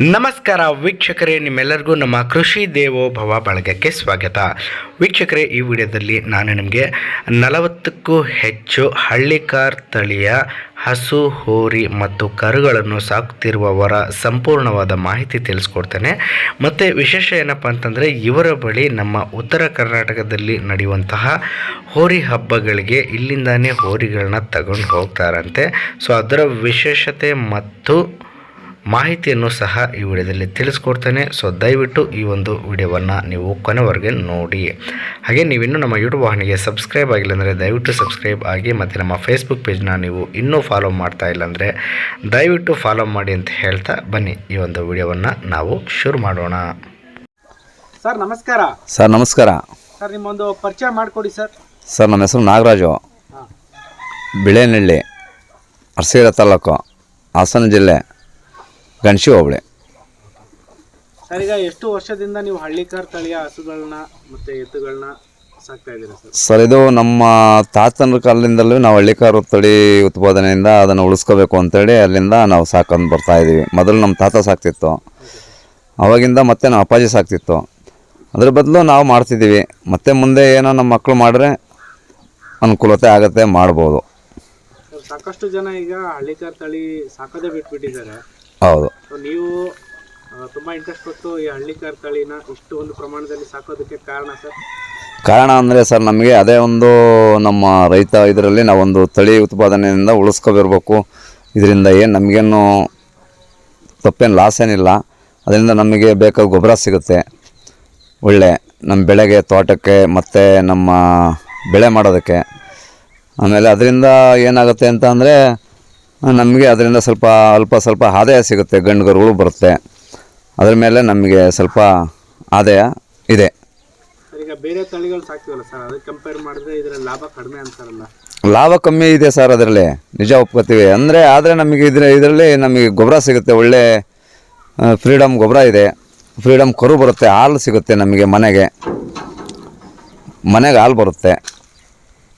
ನಮಸ್ಕಾರ ವೀಕ್ಷಕರೇ, ನಿಮ್ಮೆಲ್ಲರಿಗೂ ನಮ್ಮ ಕೃಷಿ ದೇವೋಭವ ಬಳಗಕ್ಕೆ ಸ್ವಾಗತ. ವೀಕ್ಷಕರೇ, ಈ ವಿಡಿಯೋದಲ್ಲಿ ನಾನು ನಿಮಗೆ ನಲವತ್ತಕ್ಕೂ ಹೆಚ್ಚು ಹಳ್ಳಿಕಾರ್ ತಳಿಯ ಹಸು, ಹೋರಿ ಮತ್ತು ಕರುಗಳನ್ನು ಸಾಕುತ್ತಿರುವವರ ಸಂಪೂರ್ಣವಾದ ಮಾಹಿತಿ ತಿಳಿಸ್ಕೊಡ್ತೇನೆ. ಮತ್ತು ವಿಶೇಷ ಏನಪ್ಪ ಅಂತಂದರೆ, ಇವರ ಬಳಿ ನಮ್ಮ ಉತ್ತರ ಕರ್ನಾಟಕದಲ್ಲಿ ನಡೆಯುವಂತಹ ಹೋರಿ ಹಬ್ಬಗಳಿಗೆ ಇಲ್ಲಿಂದಾನೇ ಹೋರಿಗಳನ್ನ ತಗೊಂಡು ಹೋಗ್ತಾರಂತೆ. ಸೊ ಅದರ ವಿಶೇಷತೆ ಮತ್ತು ಮಾಹಿತಿಯನ್ನು ಸಹ ಈ ವಿಡಿಯೋದಲ್ಲಿ ತಿಳಿಸ್ಕೊಡ್ತೇನೆ. ಸೊ ದಯವಿಟ್ಟು ಈ ಒಂದು ವಿಡಿಯೋವನ್ನು ನೀವು ಕೊನೆವರೆಗೆ ನೋಡಿ. ಹಾಗೆ ನೀವಿನ್ನೂ ನಮ್ಮ ಯೂಟ್ಯೂಬ್ ವಾಹಿನಿಗೆ ಸಬ್ಸ್ಕ್ರೈಬ್ ಆಗಿಲ್ಲ ಅಂದರೆ ದಯವಿಟ್ಟು ಸಬ್ಸ್ಕ್ರೈಬ್ ಆಗಿ ಮತ್ತು ನಮ್ಮ ಫೇಸ್ಬುಕ್ ಪೇಜ್ನ ನೀವು ಇನ್ನೂ ಫಾಲೋ ಮಾಡ್ತಾ ಇಲ್ಲ ಅಂದರೆ ದಯವಿಟ್ಟು ಫಾಲೋ ಮಾಡಿ ಅಂತ ಹೇಳ್ತಾ ಬನ್ನಿ. ಈ ಒಂದು ವಿಡಿಯೋವನ್ನು ನಾವು ಶುರು ಮಾಡೋಣ. ಸರ್ ನಮಸ್ಕಾರ. ಸರ್ ನಮಸ್ಕಾರ. ಸರ್ ನಿಮ್ಮೊಂದು ಪರಿಚಯ ಮಾಡಿಕೊಡಿ ಸರ್. ಸರ್ ನನ್ನ ಹೆಸರು ನಾಗರಾಜು. ಹಾಂ. ಬಿಳೆನಹಳ್ಳಿ ಅರಸೀರ ತಾಲೂಕು ಹಾಸನ ಜಿಲ್ಲೆ. ಗಣಸಿ ಹೋಬಳಿ ಸರ್ ಈಗ ಎಷ್ಟು ವರ್ಷದಿಂದ ನೀವು ಹಳ್ಳಿಕಾರ್ ತಳಿಯ ಹಸುಗಳನ್ನ ಮತ್ತೆ ಎತ್ತುಗಳನ್ನ ಸಾಕ್ತಾ ಇದ್ದೀರಾ ಸರ್? ಸರ್ ಇದು ನಮ್ಮ ತಾತನ ಕಾಲದಿಂದಲೂ ನಾವು ಹಳ್ಳಿಕಾರು ತಳಿ ಉತ್ಪಾದನೆಯಿಂದ ಅದನ್ನು ಉಳಿಸ್ಕೋಬೇಕು ಅಂತೇಳಿ ಅಲ್ಲಿಂದ ನಾವು ಸಾಕೊಂಡು ಬರ್ತಾ ಇದ್ದೀವಿ. ಮೊದಲು ನಮ್ಮ ತಾತ ಸಾಕ್ತಿತ್ತು. ಅವಾಗಿಂದ ಮತ್ತೆ ನಮ್ಮ ಅಪ್ಪಾಜಿ ಸಾಕ್ತಿತ್ತು. ಅದ್ರ ಬದಲು ನಾವು ಮಾಡ್ತಿದ್ದೀವಿ. ಮತ್ತೆ ಮುಂದೆ ಏನೋ ನಮ್ಮ ಮಕ್ಕಳು ಮಾಡಿದ್ರೆ ಅನುಕೂಲತೆ ಆಗುತ್ತೆ ಮಾಡ್ಬೋದು. ಸಾಕಷ್ಟು ಜನ ಈಗ ಹಳ್ಳಿಕಾರ್ ತಳಿ ಸಾಕೋದೇ ಬಿಟ್ಬಿಟ್ಟಿದ್ದಾರೆ. ಹೌದು. ನೀವು ತುಂಬಾ ಇಂಟ್ರೆಸ್ಟ್ ಕೊಟ್ಟು ಈ ಹಳ್ಳಿಕಾರ್ ತಳಿನ ಇಷ್ಟು ಒಂದು ಪ್ರಮಾಣದಲ್ಲಿ ಸಾಕೋದಕ್ಕೆ ಕಾರಣ ಸರ್? ಕಾರಣ ಅಂದರೆ ಸರ್ ನಮಗೆ ಅದೇ ಒಂದು ನಮ್ಮ ರೈತ ಇದರಲ್ಲಿ ನಾವೊಂದು ತಳಿ ಉತ್ಪಾದನೆಯಿಂದ ಉಳಿಸ್ಕೊಬಿರ್ಬೇಕು. ಇದರಿಂದ ಏನು ನಮಗೇನು ತಪ್ಪೇನು ಲಾಸ್ ಏನಿಲ್ಲ. ಅದರಿಂದ ನಮಗೆ ಬೇಕಾದ ಗೊಬ್ಬರ ಸಿಗುತ್ತೆ. ಒಳ್ಳೆ ನಮ್ಮ ಬೆಳೆಗೆ ತೋಟಕ್ಕೆ ಮತ್ತು ನಮ್ಮ ಬೆಳೆ ಮಾಡೋದಕ್ಕೆ. ಆಮೇಲೆ ಅದರಿಂದ ಏನಾಗುತ್ತೆ ಅಂತ ಅಂದರೆ ನಮಗೆ ಅದರಿಂದ ಸ್ವಲ್ಪ ಅಲ್ಪ ಸ್ವಲ್ಪ ಆದಾಯ ಸಿಗುತ್ತೆ ಗಂಡು ಗರುಗಳು ಬರುತ್ತೆ. ಅದ್ರ ಮೇಲೆ ನಮಗೆ ಸ್ವಲ್ಪ ಆದಾಯ ಇದೆ. ಸರ್ ಈಗ ಬೇರೆ ತಳಿಗಳು ಸಾಕ್ತೀವಲ್ಲ ಸರ್ ಅದಕ್ಕೆ ಕಂಪೇರ್ ಮಾಡಿದ್ರೆ ಇದರ ಲಾಭ ಕಡಿಮೆ ಅಂತಾರಲ್ಲ. ಲಾಭ ಕಮ್ಮಿ ಇದೆ ಸರ್ ಅದರಲ್ಲಿ ನಿಜ ಒಪ್ಕೋತೀವಿ. ಅಂದರೆ ಆದರೆ ನಮಗೆ ಇದ್ರ ಇದರಲ್ಲಿ ನಮಗೆ ಗೊಬ್ಬರ ಸಿಗುತ್ತೆ ಒಳ್ಳೆ ಫ್ರೀಡಮ್ ಗೊಬ್ಬರ ಇದೆ. ಫ್ರೀಡಮ್ ಕರು ಬರುತ್ತೆ ಹಾಲು ಸಿಗುತ್ತೆ ನಮಗೆ ಮನೆಗೆ. ಮನೆಗೆ ಹಾಲು ಬರುತ್ತೆ.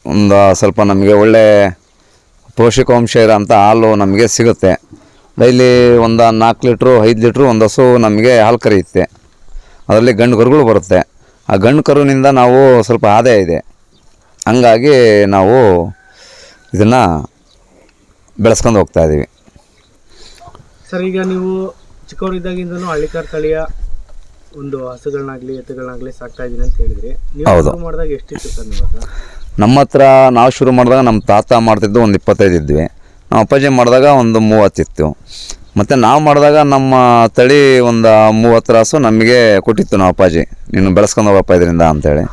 ಒಂದು ಸ್ವಲ್ಪ ನಮಗೆ ಒಳ್ಳೆ ಪೋಷಕಾಂಶ ಇರೋಂಥ ಹಾಲು ನಮಗೆ ಸಿಗುತ್ತೆ. ಡೈಲಿ ಒಂದು ನಾಲ್ಕು ಲೀಟ್ರು ಐದು ಲೀಟ್ರು ಒಂದು ಹಸು ನಮಗೆ ಹಾಲು ಕರೆಯುತ್ತೆ ಅದರಲ್ಲಿ ಗಂಡು ಕರುಗಳು ಬರುತ್ತೆ. ಆ ಗಂಡು ಕರುವಿನಿಂದ ನಾವು ಸ್ವಲ್ಪ ಆದಾಯ ಇದೆ. ಹಂಗಾಗಿ ನಾವು ಇದನ್ನು ಬೆಳೆಸ್ಕೊಂಡು ಹೋಗ್ತಾ ಇದ್ದೀವಿ ಸರ್ ಈಗ ನೀವು ಚಿಕ್ಕವರಿದ್ದಾಗಿಂದನೂ ಹಳ್ಳಿಕಾರ್ ತಳಿಯ ಒಂದು ಹಸುಗಳನ್ನಾಗಲಿ ಎತ್ತುಗಳನ್ನಾಗಲಿ ಸಾಕ್ತಾ ಇದ್ದೀನಿ ಅಂತ ಹೇಳಿದ್ರಿ. ನೀವು ಮಾಡಿದಾಗ ಎಷ್ಟಿತ್ತು ಸರ್ ನಿಮ್ಮ ಹತ್ರ ನಮ್ಮ ಹತ್ರ ನಾವು ಶುರು ಮಾಡಿದಾಗ ನಮ್ಮ ತಾತ ಮಾಡ್ತಿದ್ದು ಒಂದು ಇಪ್ಪತ್ತೈದು ಇದ್ವಿ. ನಮ್ಮ ಅಪ್ಪಾಜಿ ಮಾಡಿದಾಗ ಒಂದು ಮೂವತ್ತಿತ್ತು ಮತ್ತು ನಾವು ಮಾಡಿದಾಗ ನಮ್ಮ ತಳಿ ಒಂದು ಮೂವತ್ತು ರಾಸು ನಮಗೆ ಕೊಟ್ಟಿತ್ತು ನಮ್ಮ ಅಪ್ಪಾಜಿ. ನೀನು ಬೆಳೆಸ್ಕೊಂಡು ಹೋಗಪ್ಪ ಇದರಿಂದ ಅಂತೇಳಿ.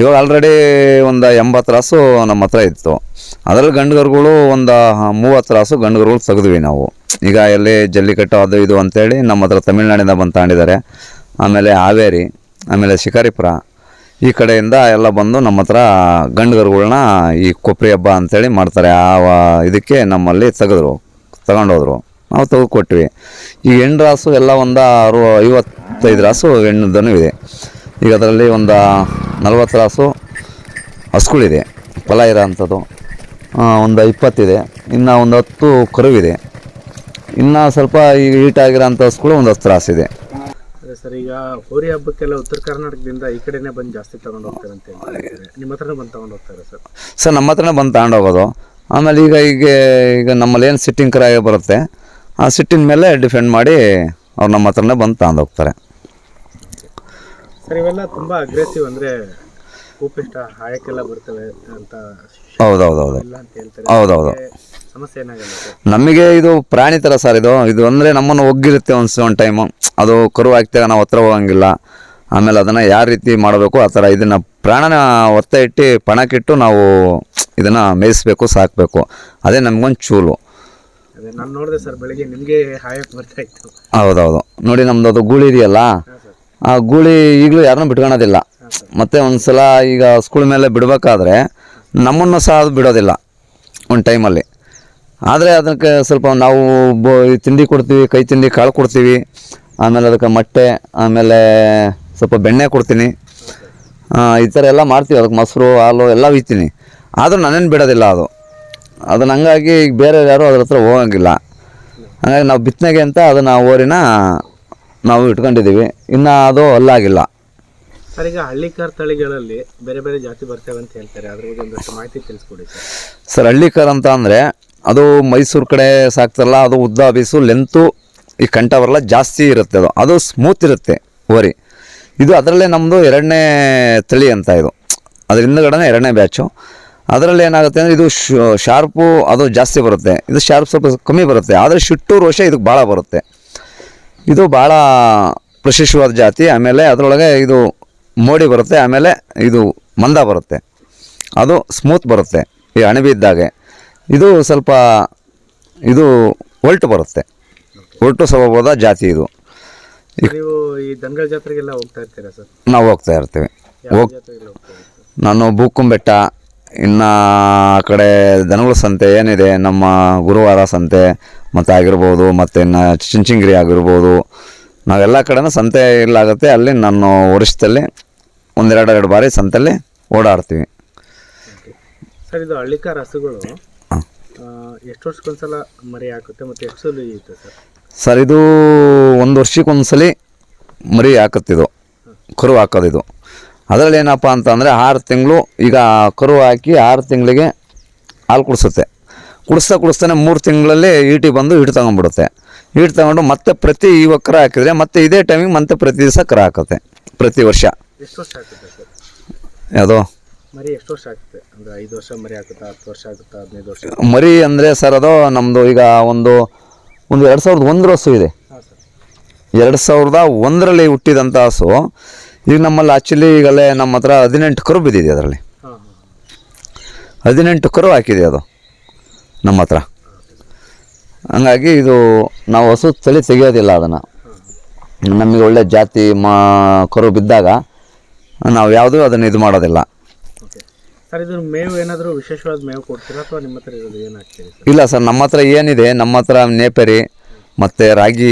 ಇವಾಗ ಆಲ್ರೆಡಿ ಒಂದು ಎಂಬತ್ತು ರಾಸು ನಮ್ಮ ಹತ್ರ ಇತ್ತು. ಅದರಲ್ಲಿ ಗಂಡುಗರುಗಳು ಒಂದು ಮೂವತ್ತು ರಾಸು ಗಂಡುಗರುಗಳು ತೆಗೆದ್ವಿ ನಾವು. ಈಗ ಎಲ್ಲಿ ಜಲ್ಲಿಕಟ್ಟು ಅದು ಇದು ಅಂತೇಳಿ ನಮ್ಮ ಹತ್ರ ತಮಿಳ್ನಾಡಿಂದ ಬಂದು ತಗೊಂಡಿದ್ದಾರೆ. ಆಮೇಲೆ ಹಾವೇರಿ, ಆಮೇಲೆ ಶಿಕಾರಿಪುರ ಈ ಕಡೆಯಿಂದ ಎಲ್ಲ ಬಂದು ನಮ್ಮ ಹತ್ರ ಗಂಡುಗರುಗಳನ್ನ ಈ ಕೊಪ್ರಿ ಹಬ್ಬ ಅಂತೇಳಿ ಮಾಡ್ತಾರೆ. ಆ ಇದಕ್ಕೆ ನಮ್ಮಲ್ಲಿ ತೆಗೆದ್ರು, ತಗೊಂಡೋದ್ರು. ನಾವು ತೆಗೆದು ಕೊಟ್ವಿ ಈ ಹೆಣ್ಣು ರಾಸು ಎಲ್ಲ ಒಂದು ಅರು ಐವತ್ತೈದು ರಾಸು ಹೆಣ್ಣು ಇದೆ. ಈಗ ಅದರಲ್ಲಿ ಒಂದು ನಲ್ವತ್ತು ರಾಸು ಹಸುಗಳಿದೆ ಫಲ ಇರೋ ಅಂಥದ್ದು ಒಂದು ಇಪ್ಪತ್ತಿದೆ. ಇನ್ನು ಒಂದು ಹತ್ತು ಕರುವಿದೆ. ಇನ್ನು ಸ್ವಲ್ಪ ಈಗ ಹೀಟಾಗಿರೋಂಥ ಹಸುಗಳು ಒಂದು ಹತ್ತು ರಾಸಿದೆ. ಅದೇ ಸರ್ ಈಗ ಹೋರಿ ಹಬ್ಬಕ್ಕೆಲ್ಲ ಉತ್ತರ ಕರ್ನಾಟಕದಿಂದ ಈ ಕಡೆನೇ ಬಂದು ಜಾಸ್ತಿ ತಗೊಂಡು ಹೋಗ್ತಾರೆ ಅಂತ ಹೇಳ್ತಾರೆ ನಿಮ್ಮ ಹತ್ರನೇ ಬಂದು ತಗೊಂಡು ಹೋಗ್ತಾರೆ ಸರ್? ಸರ್ ನಮ್ಮ ಹತ್ರನೇ ಬಂದು ತಗೊಂಡೋಗೋದು ಆಮೇಲೆ ಈಗ ಈಗ ಈಗ ನಮ್ಮಲ್ಲಿ ಏನು ಸಿಟ್ಟಿಂಗ್ ಕ್ರಾಯ ಬರುತ್ತೆ ಆ ಸಿಟ್ಟಿನ ಮೇಲೆ ಡಿಫೆಂಡ್ ಮಾಡಿ ಅವ್ರು ನಮ್ಮ ಹತ್ರನೇ ಬಂದು ತಗೊಂಡೋಗ್ತಾರೆ ಸರ್ ಇವೆಲ್ಲ ತುಂಬ ಅಗ್ರೆಸಿವ್ ಅಂದರೆ ಕೂಪಿಷ್ಟ ಹಾಯಕ್ಕೆಲ್ಲ ಬರ್ತವೆ ಅಂತ ಹೌದೌದೌದು. ಹೌದೌದು. ಸಮಸ್ಯೆ ಏನಾಗಲ್ಲ ಸರ್. ನಮಗೆ ಇದು ಪ್ರಾಣಿ ಥರ ಸರ್ ಇದು. ಇದು ಅಂದರೆ ನಮ್ಮನ್ನು ಒಗ್ಗಿರುತ್ತೆ ಒಂದು ಒಂದು ಟೈಮು ಅದು ಕರು ಹಾಕ್ತಾಗ ನಾವು ಹತ್ರ ಹೋಗಂಗಿಲ್ಲ. ಆಮೇಲೆ ಅದನ್ನು ಯಾವ ರೀತಿ ಮಾಡಬೇಕು ಆ ಥರ ಇದನ್ನು ಪ್ರಾಣನ ಒತ್ತ ಇಟ್ಟು ಪಣಕ್ಕಿಟ್ಟು ನಾವು ಇದನ್ನು ಮೇಯಿಸ್ಬೇಕು ಸಾಕಬೇಕು. ಅದೇ ನಮಗೊಂದು ಚೂಲು. ಅದೇ ನಾನು ನೋಡಿದೆ ಸರ್ ಬೆಳಿಗ್ಗೆ ನಿಮಗೆ ಹಾಯಕ್ಕೆ ಬರ್ತಾ ಇತ್ತು. ಹೌದೌದು. ನೋಡಿ ನಮ್ದು ಅದು ಗೂಳಿ ಇದೆಯಲ್ಲ? ಆ ಗೂಳಿ ಈಗಲೂ ಯಾರನ್ನೂ ಬಿಟ್ಕೊಳೋದಿಲ್ಲ. ಮತ್ತೆ ಒಂದ್ಸಲ ಈಗ ಸ್ಕೂಲ್ ಮೇಲೆ ಬಿಡಬೇಕಾದ್ರೆ ನಮ್ಮನ್ನು ಸಹ ಅದು ಬಿಡೋದಿಲ್ಲ. ಒಂದು ಟೈಮಲ್ಲಿ ಆದರೆ ಅದಕ್ಕೆ ಸ್ವಲ್ಪ ನಾವು ಬ ಈ ತಿಂಡಿ ಕೊಡ್ತೀವಿ ಕೈ ತಿಂಡಿ ಕಾಳು ಕೊಡ್ತೀವಿ ಆಮೇಲೆ ಅದಕ್ಕೆ ಮೊಟ್ಟೆ ಆಮೇಲೆ ಸ್ವಲ್ಪ ಬೆಣ್ಣೆ ಕೊಡ್ತೀನಿ. ಈ ಥರ ಎಲ್ಲ ಮಾಡ್ತೀವಿ ಅದಕ್ಕೆ ಮೊಸರು ಹಾಲು ಎಲ್ಲ ಒಯ್ತೀನಿ ಆದರೂ ನಾನೇನು ಬಿಡೋದಿಲ್ಲ ಅದು. ಅದನ್ನು ಹಂಗಾಗಿ ಈಗ ಬೇರೆ ಯಾರು ಅದ್ರ ಹತ್ರ ಹೋಗಂಗಿಲ್ಲ. ಹಾಗಾಗಿ ನಾವು ಬಿತ್ತನೆಗೆ ಅಂತ ಅದನ್ನು ಓರಿನ ನಾವು ಇಟ್ಕೊಂಡಿದ್ದೀವಿ. ಇನ್ನು ಅದು ಅಲ್ಲಾಗಿಲ್ಲ. ಸರ್ ಈಗ ಹಳ್ಳಿಕಾರ್ ತಳಿಗಳಲ್ಲಿ ಬೇರೆ ಬೇರೆ ಜಾತಿ ಬರ್ತವೆ ಅಂತ ಹೇಳ್ತಾರೆ. ಅದ್ರ ಬಗ್ಗೆ ಒಂದಷ್ಟು ಮಾಹಿತಿ ತಿಳಿಸ್ಕೊಡಿ ಸರ್. ಹಳ್ಳಿ ಕಾರ್ ಅಂತ ಅಂದರೆ ಅದು ಮೈಸೂರು ಕಡೆ ಸಾಕ್ತಾರಲ್ಲ ಅದು ಉದ್ದ ಬೀಸು ಲೆಂತು ಈ ಕಂಠವರೆಲ್ಲ ಜಾಸ್ತಿ ಇರುತ್ತೆ ಅದು. ಅದು ಸ್ಮೂತ್ ಇರುತ್ತೆ ಓರಿ. ಇದು ಅದರಲ್ಲೇ ನಮ್ಮದು ಎರಡನೇ ತಳಿ ಅಂತ ಇದು. ಅದ್ರ ಹಿಂದ್ಗಡೆನೇ ಎರಡನೇ ಬ್ಯಾಚು ಅದರಲ್ಲಿ ಏನಾಗುತ್ತೆ ಅಂದರೆ ಇದು ಶಾರ್ಪು ಅದು ಜಾಸ್ತಿ ಬರುತ್ತೆ. ಇದು ಶಾರ್ಪ್ ಸ್ವಲ್ಪ ಕಮ್ಮಿ ಬರುತ್ತೆ. ಆದರೆ ಶಿಟ್ಟು, ರೋಷ ಇದಕ್ಕೆ ಭಾಳ ಬರುತ್ತೆ. ಇದು ಭಾಳ ಪ್ರಶಿಷ್ಟವಾದ ಜಾತಿ. ಆಮೇಲೆ ಅದರೊಳಗೆ ಇದು ಮೋಡಿ ಬರುತ್ತೆ. ಆಮೇಲೆ ಇದು ಮಂದ ಬರುತ್ತೆ. ಅದು ಸ್ಮೂತ್ ಬರುತ್ತೆ ಈ ಅಣಬೆ ಇದ್ದಾಗೆ. ಇದು ಸ್ವಲ್ಪ ಇದು ಒಲ್ಟು ಬರುತ್ತೆ. ಒಲ್ಟು ಸ್ವಭಾವದ ಜಾತಿ ಇದು. ನೀವು ಈ ಜಾತ್ರೆಗೆಲ್ಲ ಹೋಗ್ತಾ ಇರ್ತೀರಾ ಸರ್? ನಾವು ಹೋಗ್ತಾ ಇರ್ತೀವಿ. ನಾನು ಹೋಗ್ ಬೆಟ್ಟ ಇನ್ನು ಆ ಕಡೆ ದನಗಳ ಸಂತೆ ಏನಿದೆ ನಮ್ಮ ಗುರುವಾರ ಸಂತೆ ಮತ್ತು ಆಗಿರ್ಬೋದು ಮತ್ತು ಇನ್ನು ಚಿಂಚಿಂಗಿರಿ ಆಗಿರ್ಬೋದು. ನಾವೆಲ್ಲ ಕಡೆನೂ ಸಂತೆ ಇಲ್ಲಾಗುತ್ತೆ ಅಲ್ಲಿ ನಾನು ವರ್ಷದಲ್ಲಿ ಒಂದೆರಡು ಎರಡು ಬಾರಿ ಸಂತೆಯಲ್ಲಿ ಓಡಾಡ್ತೀವಿ. ಸರ್ ಇದು ಹಳ್ಳಿಕಾರ ಹಸುಗಳು ಎಷ್ಟು ವರ್ಷಕ್ಕೊಂದ್ಸಲ ಮರಿ ಹಾಕುತ್ತೆ ಮತ್ತೆ ಎಷ್ಟು ಸಲ ಸರ್? ಸರ್ ಇದು ಒಂದು ವರ್ಷಕ್ಕೊಂದ್ಸಲಿ ಮರಿ ಹಾಕುತ್ತಿದ್ದು ಕರು ಹಾಕೋದಿದು. ಅದರಲ್ಲಿ ಏನಪ್ಪ ಅಂತ ಅಂದರೆ ಆರು ತಿಂಗಳು ಈಗ ಕರು ಹಾಕಿ ಆರು ತಿಂಗಳಿಗೆ ಹಾಲು ಕುಡಿಸುತ್ತೆ. ಕುಡಿಸ್ತಾ ಕುಡಿಸ್ತಾನೆ ಮೂರು ತಿಂಗಳಲ್ಲಿ ಈಟಿ ಬಂದು ಈಟು ತಗೊಂಡ್ಬಿಡುತ್ತೆ. ಈಟು ತಗೊಂಡು ಮತ್ತೆ ಪ್ರತಿ ಇವಾಗ ಕರ ಹಾಕಿದ್ರೆ ಮತ್ತೆ ಇದೇ ಟೈಮಿಗೆ ಮತ್ತೆ ಪ್ರತಿ ದಿವಸ ಕರ ಹಾಕುತ್ತೆ ಪ್ರತಿ ವರ್ಷ. ಯಾವುದೋ? ಮರಿ ಎಷ್ಟು ವರ್ಷ ಆಗುತ್ತೆ? ಅಂದ್ರೆ ಐದು ವರ್ಷ ಮರಿ ಆಗುತ್ತಾ ಹತ್ತು ವರ್ಷ ಆಗುತ್ತಾ ಹದಿನೈದು ವರ್ಷ ಮರಿ ಅಂದರೆ ಸರ್ ಅದು ನಮ್ಮದು ಈಗ ಒಂದು ಒಂದು ಎರಡು ಸಾವಿರದ ಒಂದರ ಹಸು ಇದೆ. ಎರಡು ಸಾವಿರದ ಒಂದರಲ್ಲಿ ಹುಟ್ಟಿದಂಥ ಹಸು ಈಗ ನಮ್ಮಲ್ಲಿ ಆ್ಯಕ್ಚುಲಿ ಈಗಲೇ ನಮ್ಮ ಹತ್ರ ಹದಿನೆಂಟು ಕರು ಬಿದ್ದಿದೆ ಅದರಲ್ಲಿ. ಹದಿನೆಂಟು ಕರು ಹಾಕಿದೆ ಅದು ನಮ್ಮ ಹತ್ರ. ಹಂಗಾಗಿ ಇದು ನಾವು ಹಸು ತಲೆ ತೆಗೆಯೋದಿಲ್ಲ ಅದನ್ನು. ನಮಗೆ ಒಳ್ಳೆ ಜಾತಿ ಮಾ ಕರು ಬಿದ್ದಾಗ ನಾವು ಯಾವುದೂ ಅದನ್ನು ಇದು ಮಾಡೋದಿಲ್ಲ. ಇಲ್ಲ ಸರ್, ನಮ್ಮ ಹತ್ರ ಏನಿದೆ, ನಮ್ಮ ಹತ್ರ ನೇಪರಿ, ಮತ್ತು ರಾಗಿ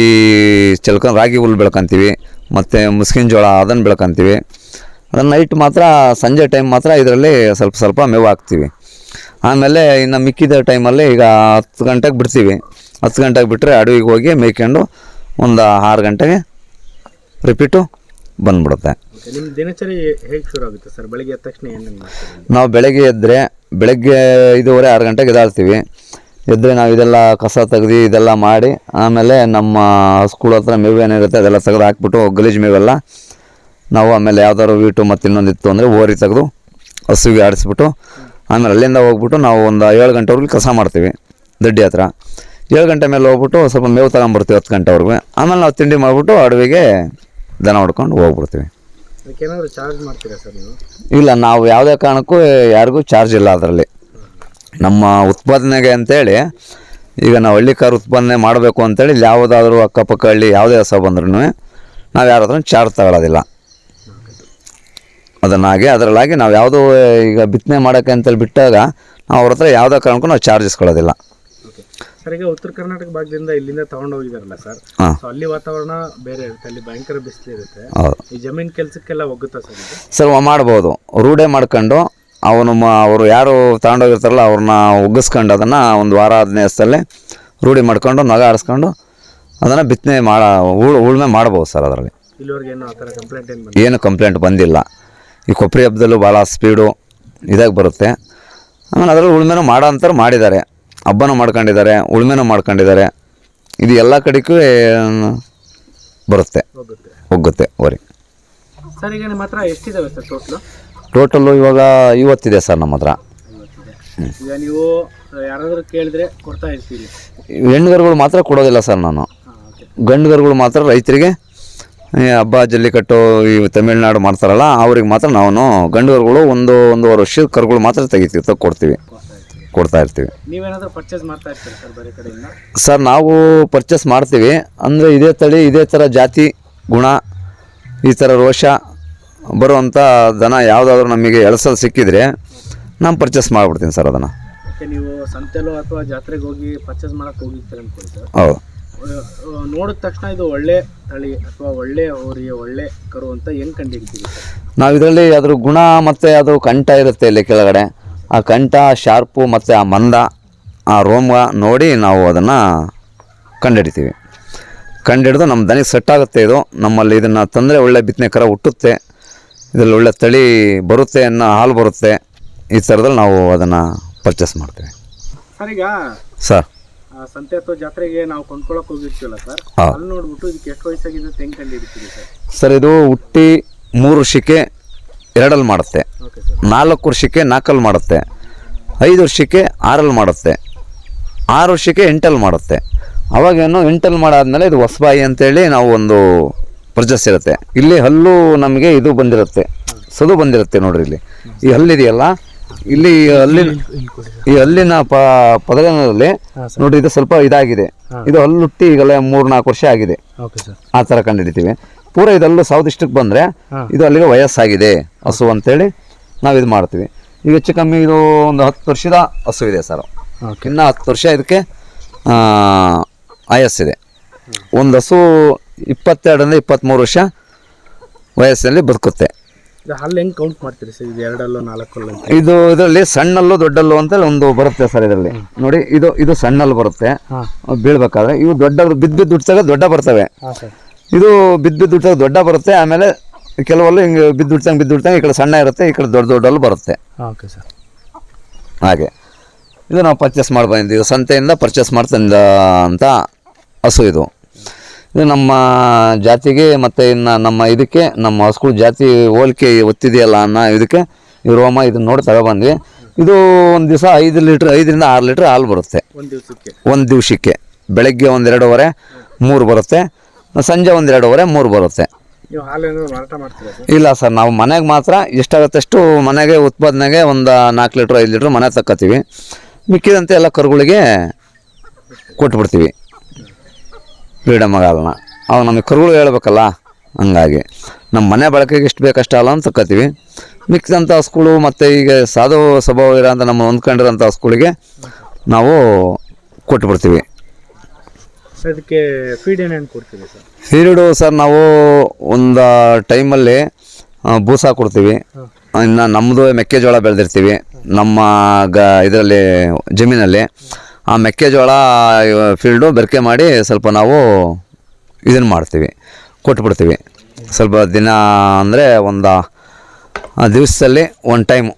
ಚೆಲ್ಕೊಂಡು ರಾಗಿ ಹುಲ್ ಬೆಳ್ಕೊಂತೀವಿ, ಮತ್ತು ಮುಸ್ಕಿನ ಜೋಳ ಅದನ್ನು ಬೆಳ್ಕೊಂತೀವಿ. ಅದನ್ನು ನೈಟ್ ಮಾತ್ರ, ಸಂಜೆ ಟೈಮ್ ಮಾತ್ರ ಇದರಲ್ಲಿ ಸ್ವಲ್ಪ ಸ್ವಲ್ಪ ಮೇವು ಹಾಕ್ತೀವಿ. ಆಮೇಲೆ ಇನ್ನು ಮಿಕ್ಕಿದ ಟೈಮಲ್ಲಿ ಈಗ ಹತ್ತು ಗಂಟೆಗೆ ಬಿಡ್ತೀವಿ. ಹತ್ತು ಗಂಟೆಗೆ ಬಿಟ್ಟರೆ ಅಡವಿಗೆ ಹೋಗಿ ಮೇಯ್ಕೊಂಡು ಒಂದು ಆರು ಗಂಟೆಗೆ ರಿಪೀಟು ಬಂದ್ಬಿಡುತ್ತೆ. ನಿಮ್ಮ ದಿನಚರಿ ಹೇಗೆ ಶುರು ಆಗುತ್ತೆ ಸರ್? ಬೆಳಿಗ್ಗೆ ಎದ್ದ ತಕ್ಷಣ ಏನೇನು ಮಾಡ್ತೀರಿ? ನಾವು ಬೆಳಗ್ಗೆ ಎದ್ದರೆ ಬೆಳಗ್ಗೆ ಐದೂವರೆ ಆರು ಗಂಟೆಗೆ ಎದಾಡ್ತೀವಿ ಎದ್ದರೆ ನಾವು ಇದೆಲ್ಲ ಕಸ ತೆಗ್ದು ಇದೆಲ್ಲ ಮಾಡಿ ಆಮೇಲೆ ನಮ್ಮ ಸ್ಕೂಲ್ ಹತ್ರ ಮೇವು ಏನಿರುತ್ತೆ ಅದೆಲ್ಲ ತೆಗೆದು ಹಾಕ್ಬಿಟ್ಟು ಗಲೀಜು ಮೇವೆಲ್ಲ ನಾವು ಆಮೇಲೆ ಯಾವ್ದಾದ್ರು ವೀಟು ಮತ್ತು ಇನ್ನೊಂದಿತ್ತು ಅಂದರೆ ಓರಿ ತೆಗೆದು ಹಸುವಿಗೆ ಆಡಿಸ್ಬಿಟ್ಟು ಆಮೇಲೆ ಅಲ್ಲಿಂದ ಹೋಗ್ಬಿಟ್ಟು ನಾವು ಒಂದು ಏಳು ಗಂಟೆವರೆಗೂ ಕಸ ಮಾಡ್ತೀವಿ ದಡ್ಡಿ ಹತ್ರ. ಏಳು ಗಂಟೆ ಮೇಲೆ ಹೋಗ್ಬಿಟ್ಟು ಸ್ವಲ್ಪ ಮೇವು ತಗೊಂಬರ್ತೀವಿ ಹತ್ತು ಗಂಟೆವರೆಗೂ. ಆಮೇಲೆ ನಾವು ತಿಂಡಿ ಮಾಡಿಬಿಟ್ಟು ಅಡವಿಗೆ ದನ ಹೊಡ್ಕೊಂಡು ಹೋಗ್ಬಿಡ್ತೀವಿ. ಏನಾದರೂ ಚಾರ್ಜ್ ಮಾಡ್ತೀರಾ ಸರ್ ನೀವು? ಇಲ್ಲ ನಾವು ಯಾವುದೇ ಕಾರಣಕ್ಕೂ ಯಾರಿಗೂ ಚಾರ್ಜ್ ಇಲ್ಲ ಅದರಲ್ಲಿ. ನಮ್ಮ ಉತ್ಪಾದನೆಗೆ ಅಂತೇಳಿ ಈಗ ನಾವು ಹಳ್ಳಿ ಕಾರ್ ಉತ್ಪಾದನೆ ಮಾಡಬೇಕು ಅಂತೇಳಿ ಇಲ್ಲಿ ಯಾವುದಾದ್ರೂ ಅಕ್ಕಪಕ್ಕ ಹಳ್ಳಿ ಯಾವುದೇ ಹೊಸ ಬಂದ್ರೂ ನಾವು ಯಾರ ಹತ್ರ ಚಾರ್ಜ್ ತಗೊಳ್ಳೋದಿಲ್ಲ ಅದನ್ನಾಗಿ ಅದರಲ್ಲಾಗಿ ನಾವು ಯಾವುದೋ ಈಗ ಬಿತ್ತನೆ ಮಾಡೋಕ್ಕೆ ಅಂತೇಳಿ ಬಿಟ್ಟಾಗ ನಾವು ಅವ್ರ ಹತ್ರ ಯಾವುದೇ ಕಾರಣಕ್ಕೂ ನಾವು ಚಾರ್ಜ್ ಇಸ್ಕೊಳ್ಳೋದಿಲ್ಲ ಓಕೆ ಸರ್ ಈಗ ಉತ್ತರ ಕರ್ನಾಟಕ ಭಾಗದಿಂದ ಇಲ್ಲಿಂದ ತಗೊಂಡು ಹೋಗಿದಾರಲ್ಲ ಸರ್. ಹಾಂ. ಸೊ ಅಲ್ಲಿ ವಾತಾವರಣ ಬೇರೆ ಇರುತ್ತೆ ಅಲ್ಲಿ ಭಯಂಕರ ಬಿಸಿಲು ಇರುತ್ತೆ. ಹೌದು. ಈ ಜಮೀನ್ ಕೆಲ್ಸಕ್ಕೆಲ್ಲ ಒಗ್ಗುತ್ತಾ ಸರ್ ಇದು? ಸರ್ ಮಾಡ್ಬೋದು. ರೂಢೆ ಮಾಡ್ಕೊಂಡು ಅವನು ಮ ಅವರು ಯಾರು ತಗೊಂಡೋಗಿರ್ತಾರಲ್ಲ ಅವ್ರನ್ನ ಒಗ್ಗಿಸ್ಕೊಂಡು ಅದನ್ನು ಒಂದು ವಾರ ಹದಿನೈದು ದಿವಸದಲ್ಲಿ ರೂಢಿ ಮಾಡ್ಕೊಂಡು ನಗ ಆಡಿಸ್ಕೊಂಡು ಅದನ್ನು ಬಿತ್ತನೆ ಮಾಡ ಉಳ್ ಉಳುಮೆ ಮಾಡ್ಬೋದು ಸರ್ ಅದರಲ್ಲಿ. ಇಲ್ಲಿವರೆಗೆ ಏನು ಆ ಥರ ಕಂಪ್ಲೇಂಟ್ ಏನು ಬಂದಿಲ್ಲ? ಏನು ಕಂಪ್ಲೇಂಟ್ ಬಂದಿಲ್ಲ. ಈ ಕೊಬ್ಬರಿ ಹಬ್ಬದಲ್ಲೂ ಭಾಳ ಸ್ಪೀಡು ಇದಾಗಿ ಬರುತ್ತೆ. ಆಮೇಲೆ ಅದರಲ್ಲಿ ಉಳುಮೆನೂ ಮಾಡೋ ಅಂತಾರೆ ಮಾಡಿದ್ದಾರೆ. ಹಬ್ಬನೂ ಮಾಡ್ಕೊಂಡಿದ್ದಾರೆ ಉಳುಮೆನೂ ಮಾಡ್ಕೊಂಡಿದ್ದಾರೆ. ಇದು ಎಲ್ಲ ಕಡೆಗೂ ಬರುತ್ತೆ. ಹೋಗುತ್ತೆ. ಒಗ್ಗುತ್ತೆ ವರಿ ಸರ್ ಈಗ ನಿಮ್ಮ ಹತ್ರ ಎಷ್ಟಿದಾವೆ ಸರ್ ಟೋಟ್ಲು ಟೋಟಲ್ಲು ಇವಾಗ ಇವತ್ತಿದೆ ಸರ್ ನಮ್ಮ ಹತ್ರ. ಈಗ ನೀವು ಯಾರಾದರೂ ಕೇಳಿದ್ರೆ ಕೊಡ್ತಾ ಇರ್ತೀರಿ. ಹೆಣ್ಣುಗರುಗಳು ಮಾತ್ರ ಕೊಡೋದಿಲ್ಲ ಸರ್ ನಾನು. ಗಂಡುಗರುಗಳು ಮಾತ್ರ ರೈತರಿಗೆ ಈ ಹಬ್ಬ ಜಲ್ಲಿಕಟ್ಟು ಈ ತಮಿಳ್ನಾಡು ಮಾಡ್ತಾರಲ್ಲ ಅವ್ರಿಗೆ ಮಾತ್ರ ನಾವು ಗಂಡುಗರುಗಳು ಒಂದು ಒಂದೂವರೆ ವರ್ಷದ ಕರುಗಳು ಮಾತ್ರ ತೆಗಿತೀವಿ ತಗೊಡ್ತೀವಿ ಕೊಡ್ತೀವಿ. ಕೊಡ್ತಾ ಇರ್ತೀವಿ. ನೀವೇನಾದರೂ ಪರ್ಚೇಸ್ ಮಾಡ್ತಾ ಇರ್ತೀರಿ ಸರ್ ಬೇರೆ ಕಡೆಯಿಂದ? ಸರ್ ನಾವು ಪರ್ಚೇಸ್ ಮಾಡ್ತೀವಿ. ಅಂದರೆ ಇದೇ ತಳಿ ಇದೇ ಥರ ಜಾತಿ ಗುಣ ಈ ಥರ ರೋಷ ಬರುವಂಥ ದನ ಯಾವುದಾದ್ರೂ ನಮಗೆ ಎಳಸಲು ಸಿಕ್ಕಿದರೆ ನಾನು ಪರ್ಚೇಸ್ ಮಾಡಿಬಿಡ್ತೀನಿ ಸರ್ ಅದನ್ನು. ಓಕೆ ನೀವು ಸಂತೆಲೋ ಅಥವಾ ಜಾತ್ರೆಗೆ ಹೋಗಿ ಪರ್ಚೇಸ್ ಮಾಡಕ್ಕೆ ಹೋಗಿರ್ತೀರಿ ಅನ್ಕೊಳ್ಳಿ ಸರ್? ಹೌದು. ನೋಡಿದ ತಕ್ಷಣ ಇದು ಒಳ್ಳೆ ತಳಿ ಅಥವಾ ಒಳ್ಳೆ ಅವರಿಗೆ ಒಳ್ಳೆ ಕರು ಅಂತ ಹೆಂಗ್ ಕಂಡಿರ್ತೀವಿ ಸರ್? ನಾವು ಇದರಲ್ಲಿ ಅದ್ರ ಗುಣ ಮತ್ತು ಅದು ಕಂಠ ಇರುತ್ತೆ ಇಲ್ಲಿ ಕೆಳಗಡೆ. ಆ ಕಂಠ ಶಾರ್ಪು ಮತ್ತು ಆ ಮಂದ ಆ ರೋಮ ನೋಡಿ ನಾವು ಅದನ್ನು ಕಂಡುಹಿಡಿತೀವಿ ಕಂಡಿಡಿದು ನಮ್ಮ ದನಿಗೆ ಸೆಟ್ ಆಗುತ್ತೆ ಇದು. ನಮ್ಮಲ್ಲಿ ಇದನ್ನು ತಂದರೆ ಒಳ್ಳೆ ಬಿತ್ತನೆ ಕರ ಹುಟ್ಟುತ್ತೆ. ಇದರಲ್ಲಿ ಒಳ್ಳೆ ತಳಿ ಬರುತ್ತೆ ಅನ್ನೋ ಹಾಲು ಬರುತ್ತೆ. ಈ ಥರದಲ್ಲಿ ನಾವು ಅದನ್ನು ಪರ್ಚೇಸ್ ಮಾಡ್ತೀವಿ. ಸರ್ ಈಗ ಸರ್. ಸಂತೆ ಅಥವಾ ಜಾತ್ರೆಗೆ ನಾವು ಕೊಂಡ್ಕೊಳ್ಳೋಕೆ ಹೋಗಿರ್ತೀವಲ್ಲ ಸರ್. ಅಲ್ಲಿ ನೋಡ್ಬಿಟ್ಟು ಇದಕ್ಕೆ ಎಷ್ಟು ವಯಸ್ಸಾಗಿದೆ ಹೆಂಗ್ ಕಂಡು ಸರ್? ಇದು ಹುಟ್ಟಿ ಮೂರು ವರ್ಷಕ್ಕೆ ಎರಡಲ್ಲಿ ಮಾಡುತ್ತೆ. ನಾಲ್ಕು ವರ್ಷಕ್ಕೆ ನಾಲ್ಕಲ್ಲಿ ಮಾಡುತ್ತೆ. ಐದು ವರ್ಷಕ್ಕೆ ಆರಲ್ಲಿ ಮಾಡುತ್ತೆ. ಆರು ವರ್ಷಕ್ಕೆ ಎಂಟಲ್ಲಿ ಮಾಡುತ್ತೆ. ಅವಾಗೇನು ಎಂಟಲ್ಲಿ ಮಾಡಾದಮೇಲೆ ಇದು ಹೊಸಬಾಯಿ ಅಂತೇಳಿ ನಾವು ಒಂದು ಪ್ರಜಸ್ ಇರುತ್ತೆ ಇಲ್ಲಿ ಹಲ್ಲು ನಮಗೆ ಇದು ಬಂದಿರುತ್ತೆ. ಸದು ಬಂದಿರುತ್ತೆ ನೋಡ್ರಿ ಇಲ್ಲಿ. ಈ ಹಲ್ಲಿದೆಯಲ್ಲ ಇಲ್ಲಿ ಈ ಹಲ್ಲಿನ ಈ ಹಲ್ಲಿನ ಪ ಪದರದಲ್ಲಿ ಹಾಂ ನೋಡ್ರಿ ಇದು ಸ್ವಲ್ಪ ಇದಾಗಿದೆ. ಇದು ಹಲ್ಲುಟ್ಟಿ ಈಗಲೇ ಮೂರು ನಾಲ್ಕು ವರ್ಷ ಆಗಿದೆ. ಆ ಥರ ಕಂಡುಹಿಡಿತೀವಿ ಪೂರ ಇದೆಲ್ಲ ಸೌತ್ ಇಷ್ಟಕ್ಕೆ ಬಂದರೆ ಇದು ಅಲ್ಲಿಗೆ ವಯಸ್ಸಾಗಿದೆ ಹಸು ಅಂತೇಳಿ ನಾವು ಇದು ಮಾಡ್ತೀವಿ. ಈಗ ಹೆಚ್ಚು ಕಮ್ಮಿ ಇದು ಒಂದು ಹತ್ತು ವರ್ಷದ ಹಸು ಇದೆ ಸರ್. ಇನ್ನು ಹತ್ತು ವರ್ಷ ಇದಕ್ಕೆ ಆಯಸ್ಸಿದೆ. ಒಂದು ಹಸು ಇಪ್ಪತ್ತೆರಡರಿಂದ ಇಪ್ಪತ್ತ್ಮೂರು ವರ್ಷ ವಯಸ್ಸಿನಲ್ಲಿ ಬದುಕುತ್ತೆ. ಇದು ಹಲ್ಲು ಕೌಂಟ್ ಮಾಡ್ತೀರಿ ಸರ್? ಇದು ಎರಡಲ್ಲೋ ನಾಲ್ಕಲ್ಲೋ ಅಂತ? ಇದು ಇದರಲ್ಲಿ ಸಣ್ಣಲ್ಲು ದೊಡ್ಡಲ್ಲು ಅಂತ ಒಂದು ಬರುತ್ತೆ ಸರ್ ಇದರಲ್ಲಿ. ನೋಡಿ ಇದು ಇದು ಸಣ್ಣಲ್ಲಿ ಬರುತ್ತೆ. ಬೀಳ್ಬೇಕಾದ್ರೆ ಇವು ದೊಡ್ಡ ಬಿದ್ದು ಬಿದ್ದು ಹುಟ್ಟಾಗ ದೊಡ್ಡ ಬರ್ತವೆ. ಇದು ಬಿದ್ದು ಬಿದ್ದು ಬಿಡ್ತಾಗ ದೊಡ್ಡ ಬರುತ್ತೆ ಆಮೇಲೆ ಕೆಲವಲ್ಲೂ ಹಿಂಗೆ ಬಿದ್ದು ಬಿಡ್ತಂಗೆ ಬಿದ್ದು ಬಿಡ್ತಂಗೆ ಈ ಕಡೆ ಸಣ್ಣ ಇರುತ್ತೆ ಈ ಕಡೆ ದೊಡ್ಡ ದೊಡ್ಡಲ್ಲೂ ಬರುತ್ತೆ. ಓಕೆ ಸರ್ ಹಾಗೆ. ಇದು ನಾವು ಪರ್ಚೇಸ್ ಮಾಡಿ ಬಂದಿದ್ದೀವಿ ಸಂತೆಯಿಂದ ಪರ್ಚೇಸ್ ಮಾಡ್ತಂದ ಅಂತ ಹಸು ಇದು. ಇದು ನಮ್ಮ ಜಾತಿಗೆ ಮತ್ತು ಇನ್ನು ನಮ್ಮ ಇದಕ್ಕೆ ನಮ್ಮ ಹಸುಗಳು ಜಾತಿ ಹೋಲಿಕೆ ಒತ್ತಿದೆಯಲ್ಲ ಅನ್ನೋ ಇದಕ್ಕೆ ಇವರು ಅಮ್ಮ ಇದನ್ನು ನೋಡಿ ತಗೊಬಂದ್ವಿ. ಇದು ಒಂದು ದಿವಸ ಐದು ಲೀಟ್ರ್ ಐದರಿಂದ ಆರು ಲೀಟ್ರ್ ಹಾಲು ಬರುತ್ತೆ. ಒಂದು ದಿವಸಕ್ಕೆ. ಒಂದು ದಿವಸಕ್ಕೆ. ಬೆಳಗ್ಗೆ ಒಂದು ಎರಡೂವರೆ ಮೂರು ಬರುತ್ತೆ. ಸಂಜೆ ಒಂದು ಎರಡೂವರೆ ಮೂರು ಬರುತ್ತೆ. ಇಲ್ಲ ಸರ್ ನಾವು ಮನೆಗೆ ಮಾತ್ರ ಎಷ್ಟಾಗುತ್ತೆ ಅಷ್ಟು ಮನೆಗೆ ಉತ್ಪಾದನೆಗೆ ಒಂದು ನಾಲ್ಕು ಲೀಟ್ರ್ ಐದು ಲೀಟ್ರ್ ಮನೆ ತಕ್ಕೋತೀವಿ. ಮಿಕ್ಕಿದಂತೆ ಎಲ್ಲ ಕರುಗಳಿಗೆ ಕೊಟ್ಬಿಡ್ತೀವಿ. ಫ್ರೀಡಮ್ ಆಗಲ್ಲ ಅವಾಗ ನಮಗೆ ಕರುಗಳು ಹೇಳ್ಬೇಕಲ್ಲ ಹಂಗಾಗಿ. ನಮ್ಮ ಮನೆ ಬಳಕೆಗೆ ಎಷ್ಟು ಬೇಕಷ್ಟು ಅಲ್ಲ ಅಂತ ತಕ್ಕೋತೀವಿ. ಮಿಕ್ಕಿದಂಥ ಹಸುಗಳು ಮತ್ತು ಈಗ ಸಾಧು ಸ್ವಭಾವ ಇರೋಂಥ ನಮ್ಮ ಹೊಂದ್ಕೊಂಡಿರೋಂಥ ಹಸುಗಳಿಗೆ ನಾವು ಕೊಟ್ಬಿಡ್ತೀವಿ. ಸರ್ ಇದಕ್ಕೆ ಫೀಡ್ ಏನೇನು ಕೊಡ್ತೀವಿ ಸರ್ ಫೀಡು ಸರ್ ನಾವು ಒಂದು ಟೈಮಲ್ಲಿ ಬೂಸ ಕೊಡ್ತೀವಿ. ಇನ್ನು ನಮ್ಮದು ಮೆಕ್ಕೆಜೋಳ ಬೆಳೆದಿರ್ತೀವಿ. ನಮ್ಮ ಗ ಇದರಲ್ಲಿ ಜಮೀನಲ್ಲಿ. ಆ ಮೆಕ್ಕೆಜೋಳ ಫೀಲ್ಡು ಬೆರಕೆ ಮಾಡಿ ಸ್ವಲ್ಪ ನಾವು ಇದನ್ನು ಮಾಡ್ತೀವಿ. ಕೊಟ್ಬಿಡ್ತೀವಿ. ಸ್ವಲ್ಪ ದಿನ ಅಂದರೆ ಒಂದು ದಿವಸದಲ್ಲಿ ಒನ್ ಟೈಮು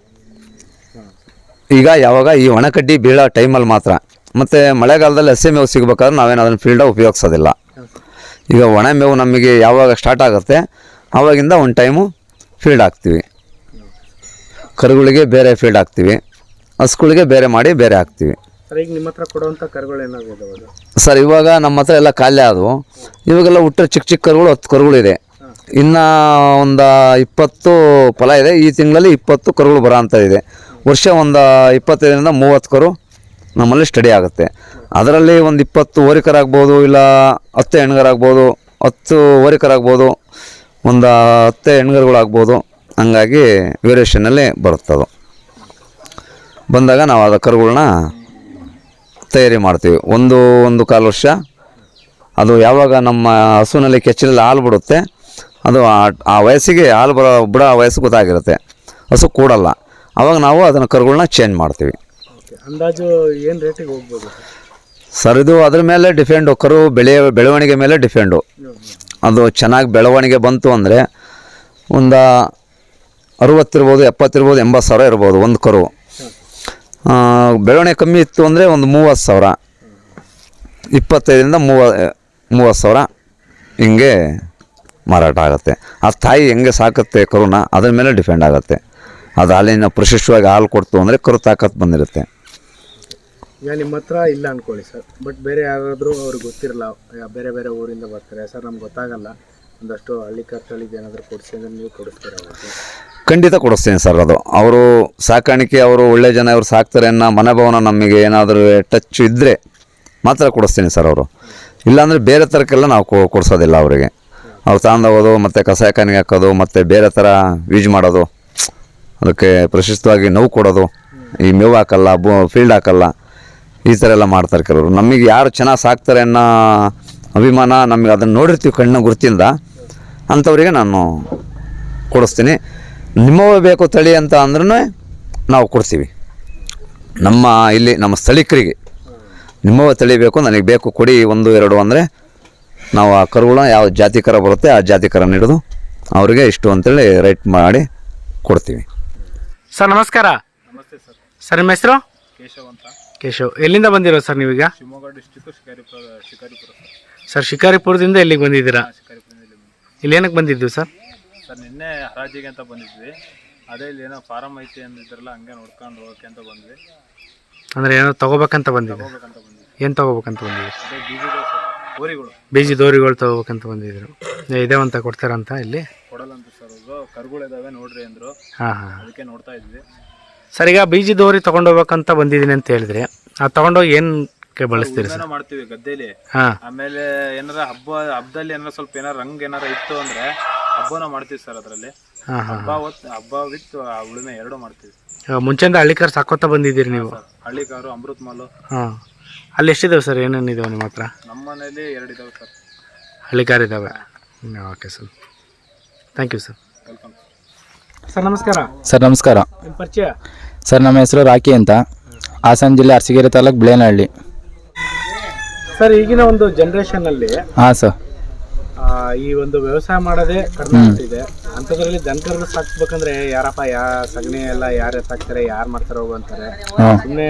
ಈಗ ಯಾವಾಗ ಈ ಒಣಕಡ್ಡಿ ಬೀಳೋ ಟೈಮಲ್ಲಿ ಮಾತ್ರ. ಮತ್ತು ಮಳೆಗಾಲದಲ್ಲಿ ಹಸಿ ಮೇವು ಸಿಗಬೇಕಾದ್ರೆ ನಾವೇನು ಅದನ್ನು ಫೀಲ್ಡ ಉಪಯೋಗಿಸೋದಿಲ್ಲ. ಈಗ ಒಣ ಮೇವು ನಮಗೆ ಯಾವಾಗ ಸ್ಟಾರ್ಟ್ ಆಗುತ್ತೆ ಆವಾಗಿಂದ ಒಂದು ಟೈಮು ಫೀಲ್ಡ್ ಹಾಕ್ತೀವಿ. ಕರುಗಳಿಗೆ ಬೇರೆ ಫೀಲ್ಡ್ ಹಾಕ್ತೀವಿ. ಹಸುಗಳಿಗೆ ಬೇರೆ ಮಾಡಿ ಬೇರೆ ಹಾಕ್ತೀವಿ. ಸರ್ ಈಗ ನಿಮ್ಮ ಹತ್ರ ಕರುಗಳು ಏನಾದ್ರು ಇದಾವೆ ಸರ್ ಇವಾಗ ನಮ್ಮ ಹತ್ರ ಎಲ್ಲ ಖಾಲಿ ಆದವು. ಇವಾಗೆಲ್ಲ ಹುಟ್ಟರೆ ಚಿಕ್ಕ ಚಿಕ್ಕ ಕರುಗಳು ಹತ್ತು ಕರುಗಳಿದೆ ಇನ್ನು ಒಂದು ಇಪ್ಪತ್ತು ಫಲ ಇದೆ. ಈ ತಿಂಗಳಲ್ಲಿ ಇಪ್ಪತ್ತು ಕರುಗಳು ಬರೋ ಅಂತ ಇದೆ. ವರ್ಷ ಒಂದು ಇಪ್ಪತ್ತೈದರಿಂದ ಮೂವತ್ತು ಕರು ನಮ್ಮಲ್ಲಿ ಸ್ಟಡಿ ಆಗುತ್ತೆ. ಅದರಲ್ಲಿ ಒಂದು ಇಪ್ಪತ್ತು ಓರಿಕರಾಗ್ಬೋದು ಇಲ್ಲ ಹತ್ತು ಹೆಣ್ಗರಾಗ್ಬೋದು, ಹತ್ತು ಓರಿಕರಾಗ್ಬೋದು, ಒಂದು ಹತ್ತು ಹೆಣ್ಗರುಗಳಾಗ್ಬೋದು, ಹಂಗಾಗಿ ವೇರಿಯೇಷನಲ್ಲಿ ಬರುತ್ತದು ಬಂದಾಗ ನಾವು ಅದು ಕರುಗಳನ್ನ ತಯಾರಿ ಮಾಡ್ತೀವಿ. ಒಂದು ಒಂದು ಕಾಲು ವರ್ಷ, ಅದು ಯಾವಾಗ ನಮ್ಮ ಹಸುವಿನಲ್ಲಿ ಕೆಚ್ಚಲಲ್ಲಿ ಹಾಲು ಬಿಡುತ್ತೆ, ಅದು ಆ- ವಯಸ್ಸಿಗೆ ಹಾಲು ಬರೋ, ಬಿಡೋ ವಯಸ್ಸು ಗೊತ್ತಾಗಿರುತ್ತೆ. ಹಸು ಕೂಡಲ್ಲ. ಆವಾಗ ನಾವು ಅದನ್ನು ಕರುಗಳನ್ನ ಚೇಂಜ್ ಮಾಡ್ತೀವಿ. ಅಂದಾಜು ಏನು ರೇಟಿಗೆ ಹೋಗ್ಬೋದು? ಸರ್ ಇದು ಅದ್ರ ಮೇಲೆ ಡಿಫೆಂಡು ಕರು ಬೆಳೆಯ ಬೆಳವಣಿಗೆ ಮೇಲೆ ಡಿಫೆಂಡು ಅದು ಚೆನ್ನಾಗಿ ಬೆಳವಣಿಗೆ ಬಂತು ಅಂದರೆ ಒಂದು ಅರುವತ್ತಿರ್ಬೋದು ಎಪ್ಪತ್ತಿರ್ಬೋದು ಎಂಬತ್ತು ಸಾವಿರ ಇರ್ಬೋದು ಒಂದು ಕರು. ಬೆಳವಣಿಗೆ ಕಮ್ಮಿ ಇತ್ತು ಅಂದರೆ ಒಂದು ಮೂವತ್ತು ಸಾವಿರ. ಇಪ್ಪತ್ತೈದರಿಂದ ಮೂವ, ಮೂವತ್ತು ಸಾವಿರ ಹಿಂಗೆ ಮಾರಾಟ ಆಗುತ್ತೆ. ಆ ತಾಯಿ ಹೆಂಗೆ ಸಾಕುತ್ತೆ ಕರುನ ಅದ್ರ ಮೇಲೆ ಡಿಪೆಂಡ್ ಆಗುತ್ತೆ. ಅದು ಹಾಲಿನ ಪ್ರಶಿಷ್ಟವಾಗಿ ಹಾಲು ಕೊಡ್ತು ಅಂದರೆ ಕರು ತಾಕತ್ತು ಬಂದಿರುತ್ತೆ. ಈಗ ನಿಮ್ಮ ಹತ್ರ ಇಲ್ಲ ಅನ್ಕೊಳ್ಳಿ ಸರ್. ಬಟ್ ಬೇರೆ ಯಾರಾದರೂ ಅವ್ರಿಗೆ ಗೊತ್ತಿರಲ್ಲ ಬೇರೆ ಬೇರೆ ಊರಿಂದ ಬರ್ತಾರೆ. ಸರ್, ನಮ್ಗೆ ಗೊತ್ತಾಗಲ್ಲ. ಒಂದಷ್ಟು ಹಳ್ಳಿ ಖರ್ಚಳಿಗೆ ಏನಾದರೂ ಕೊಡಿಸಿ ಅಂದ್ರೆ ನೀವು ಕೊಡಿಸ್ತೀರ ಖಂಡಿತ ಕೊಡಿಸ್ತೀನಿ ಸರ್ ಅದು. ಅವರು ಸಾಕಾಣಿಕೆ, ಅವರು ಒಳ್ಳೆ ಜನ ಅವರು ಸಾಕ್ತಾರೆ ಅನ್ನೋ ಮನೋಭಾವನ ನಮಗೆ ಏನಾದರೂ ಟಚ್ ಇದ್ದರೆ ಮಾತ್ರ ಕೊಡಿಸ್ತೀನಿ ಸರ್ ಅವರು. ಇಲ್ಲಾಂದರೆ ಬೇರೆ ಥರಕ್ಕೆಲ್ಲ ನಾವು ಕೊಡಿಸೋದಿಲ್ಲ ಅವರಿಗೆ. ಅವ್ರು ತಗೊಂಡೋಗೋದು ಮತ್ತು ಕಸಾಯಖಾನೆಗೆ ಹಾಕೋದು, ಮತ್ತು ಬೇರೆ ಥರ ಯೂಸ್ ಮಾಡೋದು. ಅದಕ್ಕೆ ಪ್ರಶಸ್ತವಾಗಿ ನೋವು ಕೊಡೋದು. ಈ ಮೇವು ಹಾಕಲ್ಲ ಫೀಲ್ಡ್ ಹಾಕಲ್ಲ. ಈ ಥರ ಎಲ್ಲ ಮಾಡ್ತಾರೆ ಕೆಲವರು. ನಮಗೆ ಯಾರು ಚೆನ್ನಾಗಿ ಸಾಕ್ತಾರೆ ಅನ್ನೋ ಅಭಿಮಾನ ನಮಗೆ ಅದನ್ನು ನೋಡಿರ್ತೀವಿ ಕಣ್ಣು ಗುರುತಿಂದ. ಅಂಥವರಿಗೆ ನಾನು ಕೊಡಿಸ್ತೀನಿ. ನಿಮ್ಮವೇ ಬೇಕು ತಳಿ ಅಂತ ಅಂದ್ರೂ ನಾವು ಕೊಡ್ತೀವಿ. ನಮ್ಮ ಇಲ್ಲಿ ನಮ್ಮ ಸ್ಥಳೀಕರಿಗೆ ನಿಮ್ಮವೇ ತಳಿ ಬೇಕು ನನಗೆ ಬೇಕು ಕೊಡಿ ಒಂದು ಎರಡು ಅಂದರೆ ನಾವು ಆ ಕರುಗಳ ಯಾವ ಜಾತಿ ಕರ ಬರುತ್ತೆ ಆ ಜಾತಿ ಕರ ಹಿಡಿದು ಅವರಿಗೆ ಇಷ್ಟು ಅಂತೇಳಿ ರೈಟ್ ಮಾಡಿ ಕೊಡ್ತೀವಿ. ಸರ್ ನಮಸ್ಕಾರ. ನಮಸ್ತೆ ಸರ್. ಸರ್ ನಿಮ್ಮ ಹೆಸರು? ಕೇಶವ್ ಅಂತ. ಕೇಶವ್ ಎಲ್ಲಿಂದ ಬಂದಿರೋ ಸರ್ ನೀವೀಗ? Shivamogga district Shikaripura Shikaripura sir. ಶಿಕಾರಿಪುರದಿಂದ ಎಲ್ಲಿಗೆ ಬಂದಿದ್ದೀರಾ? ಶಿಕಾರಿಪುರದಿಂದ. ಇಲ್ಲಿ ಏನಕ್ಕೆ ಬಂದಿದ್ದು ಸರ್? ಸರ್ ನಿನ್ನೆ ಹರಾಜಿಗೆ ಅಂತ ಬಂದಿದ್ವಿ. ಅದೇ ಇಲ್ಲಿ ಏನೋ ಫಾರಮ್ ಐತಿ ಅಂದಿದ್ರಲ್ಲ ಹಂಗೆ ನೋಡ್ಕೊಂಡು ಹೋಗಕ್ಕೆ ಅಂತ ಬಂದ್ವಿ. ಅಂದರೆ ಏನೋ ತಗೋಬೇಕಂತ ಬಂದಿದ್ದು ಹೋಗ್ಬೇಕಂತ ಬಂದ್ವಿ ಏನು ತಗೋಬೇಕಂತ ಬಂದಿದ್ದೀರಿ? ಅದೇ ಬೀಜಗಳು ಸರ್ ಊರಿಗಳು ಬೀಜ ದೋರಿಗಳು ತಗೋಬೇಕಂತ ಬಂದಿದ್ರು ಇದೇವಂತ ಕೊಡ್ತಾರಂತ ಇಲ್ಲಿ? ಕೊಡಲ್ಲಂತ ಸರ್ ಅವರು ಕರುಗಳಿದಾವೆ ನೋಡ್ರಿ ಅಂದ್ರು. ಹಾಂ ಹಾಂ. ಅದಕ್ಕೆ ನೋಡ್ತಾ ಇದ್ವಿ. ಸರ್ ಈಗ ಬೀಜ ದೋರಿ ತಗೊಂಡೋಗ್ಬೇಕಂತ ಬಂದಿದ್ದೀನಿ ಅಂತ ಹೇಳಿದ್ರೆ ಆ ತಗೊಂಡೋಗಿ ಏನಕ್ಕೆ ಬಳಸ್ತೀರಿ ಸರ್? ಏನೋ ಮಾಡ್ತೀವಿ ಗದ್ದೆಲಿ. ಹಾಂ. ಆಮೇಲೆ ಏನಾರ ಹಬ್ಬ ಹಬ್ಬದಲ್ಲಿ ಏನಾರ ಸ್ವಲ್ಪ ಏನಾರ ರಂಗ್ ಏನಾರ ಇತ್ತು ಅಂದ್ರೆ ಹಬ್ಬನ ಮಾಡ್ತೀವಿ ಸರ್ ಅದರಲ್ಲಿ. ಹಾಂ ಹಾಂ ಹಬ್ಬ ಹೊತ್ತು ಹಬ್ಬ ವಿತ್ ಉಳುಮೆ ಎರಡು ಮಾಡ್ತೀವಿ. ಮುಂಚೆಯಿಂದ ಹಳ್ಳಿಕಾರ್ ಸಾಕೋತಾ ಬಂದಿದ್ದೀರಿ ನೀವು? ಹಳ್ಳಿಕಾರು ಹಳ್ಳಿ ಕಾರು ಅಮೃತ್ ಮಾಲು ಹಾಂ. ಅಲ್ಲಿ ಎಷ್ಟಿದಾವೆ ಸರ್? ಏನೇನಿದಾವೆ ನಿಮ್ಮ ಹತ್ರ? ನಮ್ಮ ಮನೇಲಿ ಎರಡು ಇದಾವೆ ಸರ್. ಹಳ್ಳಿಕಾರ ಇದ್ದಾವೆ okay sir. Thank you sir welcome sir ನಮಸ್ಕಾರ. ಸರ್ ನಮಸ್ಕಾರ. ನಿಮ್ಮ ಪರಿಚಯ? ಸರ್ ನಮ್ಮ ಹೆಸರು ರಾಕಿ ಅಂತ. ಹಾಸನ ಜಿಲ್ಲೆ ಅರಸೀಕೆರೆ ತಾಲೂಕು ಬಿಳೇನಹಳ್ಳಿ. ಸರ್ ಈಗಿನ ಒಂದು ಜನರೇಷನ್ ಅಲ್ಲಿ ಹಾಂ ಸರ್. ಈ ಒಂದು ವ್ಯವಸಾಯ ಮಾಡೋದೇ ಕಡಿಮೆ ಆಗ್ತಿದೆ. ಅಂಥದ್ರಲ್ಲಿ ದನಕರು ಸಾಕ್ಬೇಕಂದ್ರೆ ಯಾರಪ್ಪ ಯಾ ಸಗಣಿ ಎಲ್ಲ ಯಾರು ಸಾಕ್ತಾರೆ ಯಾರು ಮಾಡ್ತಾರೆ ಹೋಗು ಅಂತಾರೆ. ಹಾಂ. ಸುಮ್ಮನೆ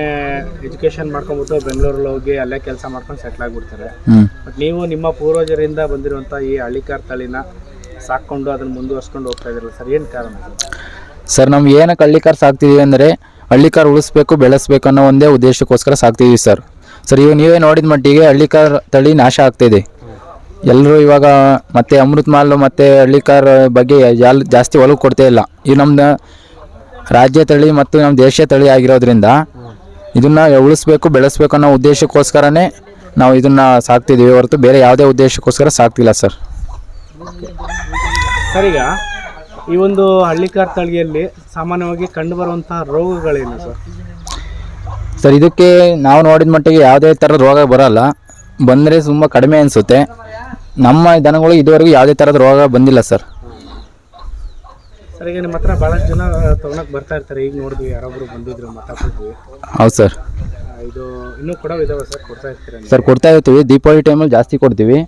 ಎಜುಕೇಶನ್ ಮಾಡ್ಕೊಂಬಿಟ್ಟು ಬೆಂಗಳೂರಲ್ಲಿ ಹೋಗಿ ಅಲ್ಲೇ ಕೆಲಸ ಮಾಡ್ಕೊಂಡು ಸೆಟ್ಲ್ ಆಗಿಬಿಡ್ತಾರೆ. ಹ್ಞೂ ಬಟ್ ನೀವು ನಿಮ್ಮ ಪೂರ್ವಜರಿಂದ ಬಂದಿರುವಂಥ ಈ ಹಳ್ಳಿಕಾರ್ ತಳಿನ ಸಾಕೊಂಡು ಅದನ್ನ ಮುಂದುವರ್ಸ್ಕೊಂಡು ಹೋಗ್ತಾ ಇದ್ರಲ್ಲ ಸರ್, ಏನು ಕಾರಣ ಸರ್? ನಾವು ಏನಕ್ಕೆ ಹಳ್ಳಿಕಾರ್ ಸಾಕ್ತಿದೀವಿ ಅಂದರೆ ಹಳ್ಳಿಕಾರ್ ಉಳಿಸ್ಬೇಕು, ಬೆಳೆಸ್ಬೇಕು ಅನ್ನೋ ಒಂದೇ ಉದ್ದೇಶಕ್ಕೋಸ್ಕರ ಸಾಕ್ತಿದೀವಿ ಸರ್. ಸರ್, ಇವಾಗ ನೀವೇ ನೋಡಿದ ಮಟ್ಟಿಗೆ ಹಳ್ಳಿಕಾರ್ ತಳಿ ನಾಶ ಆಗ್ತಿದೆ ಎಲ್ಲರೂ ಇವಾಗ ಮತ್ತೆ ಅಮೃತ್ ಮಾಲ್ ಮತ್ತು ಹಳ್ಳಿಕಾರ್ ಬಗ್ಗೆ ಜಾಸ್ತಿ ಒಲವು ಕೊಡ್ತಾ ಇಲ್ಲ. ಈ ನಮ್ಮದು ರಾಜ್ಯ ತಳಿ ಮತ್ತು ನಮ್ಮ ದೇಶೀಯ ತಳಿ ಆಗಿರೋದ್ರಿಂದ ಇದನ್ನ ಉಳಿಸ್ಬೇಕು, ಬೆಳೆಸ್ಬೇಕು ಅನ್ನೋ ಉದ್ದೇಶಕ್ಕೋಸ್ಕರನೇ ನಾವು ಇದನ್ನ ಸಾಕ್ತಿದ್ದೀವಿ ಹೊರತು ಬೇರೆ ಯಾವುದೇ ಉದ್ದೇಶಕ್ಕೋಸ್ಕರ ಸಾಕ್ತಿಲ್ಲ ಸರ್. ಸರ್ ಈಗ ಈ ಒಂದು ಹಳ್ಳಿಕಾರ್ ತಳಿಯಲ್ಲಿ ಸಾಮಾನ್ಯವಾಗಿ ಕಂಡುಬರುವಂತಹ ರೋಗಗಳೇನು ಸರ್? ಸರ್ ಇದಕ್ಕೆ ನಾವು ನೋಡಿದ ಮಟ್ಟಿಗೆ ಯಾವುದೇ ಥರದ ರೋಗ ಬರಲ್ಲ. ಬಂದರೆ ತುಂಬ ಕಡಿಮೆ ಅನಿಸುತ್ತೆ. ನಮ್ಮ ದನಗಳು ಇದುವರೆಗೂ ಯಾವುದೇ ಥರದ ರೋಗ ಬಂದಿಲ್ಲ ಸರ್. ಸರ್ ಈಗ ನಿಮ್ಮ ಹತ್ರ ಭಾಳಷ್ಟು ಜನ ತೊಗೊಳಕ್ಕೆ ಬರ್ತಾ ಇರ್ತಾರೆ. ಈಗ ನೋಡಿದ್ವಿ ಯಾರೊಬ್ರು ಬಂದಿದ್ರು ಮಾತಾಡ್ತಿದ್ವಿ ಹೌದು ಸರ್. ಇದು ಇನ್ನೂ ಕೂಡ ಇದಾವೆ ಸರ್? ಕೊಡ್ತಾ ಇರ್ತೀರ ನೀವು? ಸರ್ ಕೊಡ್ತಾ ಇರ್ತೀವಿ. ದೀಪಾವಳಿ ಟೈಮಲ್ಲಿ ಜಾಸ್ತಿ ಕೊಡ್ತೀವಿ.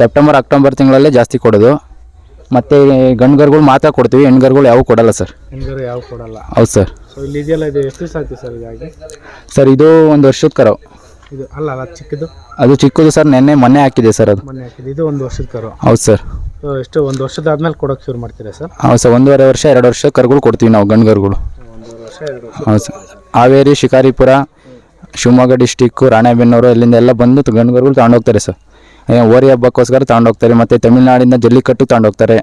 ಸೆಪ್ಟೆಂಬರ್ ಅಕ್ಟೋಬರ್ ತಿಂಗಳಲ್ಲೇ ಜಾಸ್ತಿ ಕೊಡೋದು. ಮತ್ತು ಗಂಡ್ಗರ್ಗಳು ಮಾತ್ರ ಕೊಡ್ತೀವಿ ಹೆಣ್ಗರ್ಗಳು ಯಾವ ಕೊಡಲ್ಲ ಸರ್. ಹೆಂಗಾರು ಯಾವ ಕೊಡಲ್ಲ. ಹೌದು ಸರ್. ಸೊ ಇಲ್ಲಿ ಇದೆಯಲ್ಲ ಇದು ಎಷ್ಟು ದಿವಸ ಆಯ್ತು ಸರ್ ಇದಾಗಿ ಸರ್ ಇದು ಒಂದು ವರ್ಷದ ಕರು. ಇದು ಅಲ್ಲ ಅಲ್ಲ ಚಿಕ್ಕದು? ಅದು ಚಿಕ್ಕದು ಸರ್ ನೆನ್ನೆ ಮೊನ್ನೆ ಹಾಕಿದೆ ಸರ್ ಅದು. ಮೊನ್ನೆ ಹಾಕಿದ್ದು ಇದು ಒಂದು ವರ್ಷದ ಕರು. ಹೌದು ಸರ್. ಸೊ ಎಷ್ಟು ಒಂದು ವರ್ಷದಾದ್ಮೇಲೆ ಕೊಡೋಕೆ ಶುರು ಮಾಡ್ತೀರಾ ಸರ್? ಹೌದು ಸರ್ ಒಂದೂವರೆ ವರ್ಷ ಎರಡು ವರ್ಷ ಕರುಗಳು ಕೊಡ್ತೀವಿ ನಾವು ಗಂಡ್ಗರ್ಗಳು. ವರ್ಷ ಎರಡು ವರ್ಷ. ಹೌದು ಸರ್. ಹಾವೇರಿ ಶಿಕಾರಿಪುರ ಶಿವಮೊಗ್ಗ ಡಿಸ್ಟಿಕ್ಕು ರಾಣೆಬೆನ್ನೂರು ಇಲ್ಲಿಂದ ಎಲ್ಲ ಬಂದು ಗಂಡ್ಗರ್ಗಳು ತಗೊಂಡೋಗ್ತಾರೆ ಸರ್. ಹೋರಿ ಹಬ್ಬಕ್ಕೋಸ್ಕರ ತಗೊಂಡೋಗ್ತಾರೆ. ಮತ್ತು ತಮಿಳ್ನಾಡಿಂದ ಜಲ್ಲಿಕಟ್ಟು ತಗೊಂಡೋಗ್ತಾರೆ.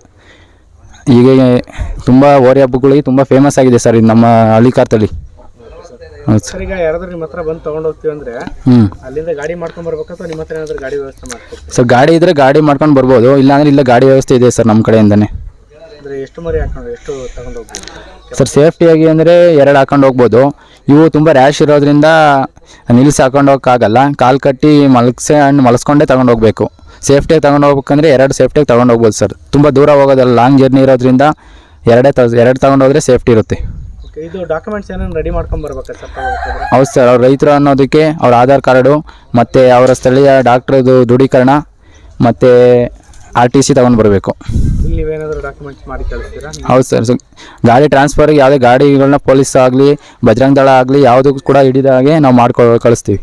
ಹೀಗೆ ತುಂಬ ಹೋರಿ ಹಬ್ಬಗಳಿಗೆ ತುಂಬ ಫೇಮಸ್ ಆಗಿದೆ ಸರ್ ಇದು ನಮ್ಮ ಹಳ್ಳಿ ತಳಿ ಹೌದು ಸರ್. ಈಗ ಯಾರಾದ್ರೂ ನಿಮ್ಮ ಹತ್ರ ಬಂದು ತಗೊಂಡು ಹೋಗ್ತೀವಿ ಅಂದ್ರೆ ಅಲ್ಲಿಂದ ಗಾಡಿ ಮಾಡ್ಕೊಂಡು ಬರ್ಬೇಕಾ ಅಥವಾ ನಿಮ್ಮ ಹತ್ರ ಏನಾದ್ರು ಗಾಡಿ ವ್ಯವಸ್ಥೆ ಸರ್ ಗಾಡಿ ಮಾಡ್ಕೊಂಡು ಬರ್ಬೋದು. ಇಲ್ಲಾಂದ್ರೆ ಇಲ್ಲ ಗಾಡಿ ವ್ಯವಸ್ಥೆ ಇದೆ ಸರ್ ನಮ್ಮ ಕಡೆಯಿಂದನೇ. ಅಂದ್ರೆ ಎಷ್ಟು ಮರಿ ಹಾಕೊಂಡು ಎಷ್ಟು ತಗೊಂಡು ಹೋಗ್ಬೋದು ಸರ್ ಸೇಫ್ಟಿಯಾಗಿ ಅಂದರೆ ಎರಡು ಹಾಕೊಂಡು ಹೋಗ್ಬೋದು. ಇವು ತುಂಬ ರ್ಯಾಶ್ ಇರೋದ್ರಿಂದ ನಿಲ್ಲಿಸಿ ಹಾಕೊಂಡು ಹೋಗೋಕ್ಕಾಗಲ್ಲ. ಕಾಲು ಕಟ್ಟಿ ಮಲಗಿಸಿ ಹಣ್ಣು ಮಲಸ್ಕೊಂಡೇ ತಗೊಂಡು ಹೋಗಬೇಕು. ಸೇಫ್ಟಿಯಾಗಿ ತಗೊಂಡು ಹೋಗ್ಬೇಕಂದ್ರೆ ಎರಡು ಸೇಫ್ಟಿಯಾಗಿ ತಗೊಂಡು ಹೋಗ್ಬೋದು ಸರ್. ತುಂಬ ದೂರ ಹೋಗೋದಲ್ಲ ಲಾಂಗ್ ಜರ್ನಿ ಇರೋದ್ರಿಂದ ಎರಡೇ ತ ಎರಡು ತಗೊಂಡು ಹೋದರೆ ಸೇಫ್ಟಿ ಇರುತ್ತೆ. ಇದು ಡಾಕ್ಯುಮೆಂಟ್ಸ್ ಏನೇನು ರೆಡಿ ಮಾಡ್ಕೊಂಡು ಬರ್ಬೇಕಾ ಸರ್ ಹೌದು ಸರ್ ಅವ್ರ ರೈತರು ಅನ್ನೋದಕ್ಕೆ ಅವ್ರ ಆಧಾರ್ ಕಾರ್ಡು ಮತ್ತು ಅವರ ಸ್ಥಳೀಯ ಡಾಕ್ಟ್ರದು ದೃಢೀಕರಣ ಮತ್ತು ಆರ್ ಟಿ ಸಿ ತಗೊಂಡು ಬರಬೇಕು. ಇಲ್ಲಿ ನೀವೇನಾದ್ರು ಡಾಕ್ಯುಮೆಂಟ್ಸ್ ಮಾಡಿ ಕಳಿಸ್ತೀರಾ? ಹೌದು ಸರ್. ಸೊ ಗಾಡಿ ಟ್ರಾನ್ಸ್ಫರ್ ಯಾವುದೇ ಗಾಡಿಗಳನ್ನ ಪೊಲೀಸ್ ಆಗಲಿ ಬಜರಂಗ ದಳ ಆಗಲಿ ಯಾವುದಕ್ಕೂ ಕೂಡ ಹಿಡಿದ ಹಾಗೆ ನಾವು ಮಾಡ್ಕೊ ಕಳಿಸ್ತೀವಿ.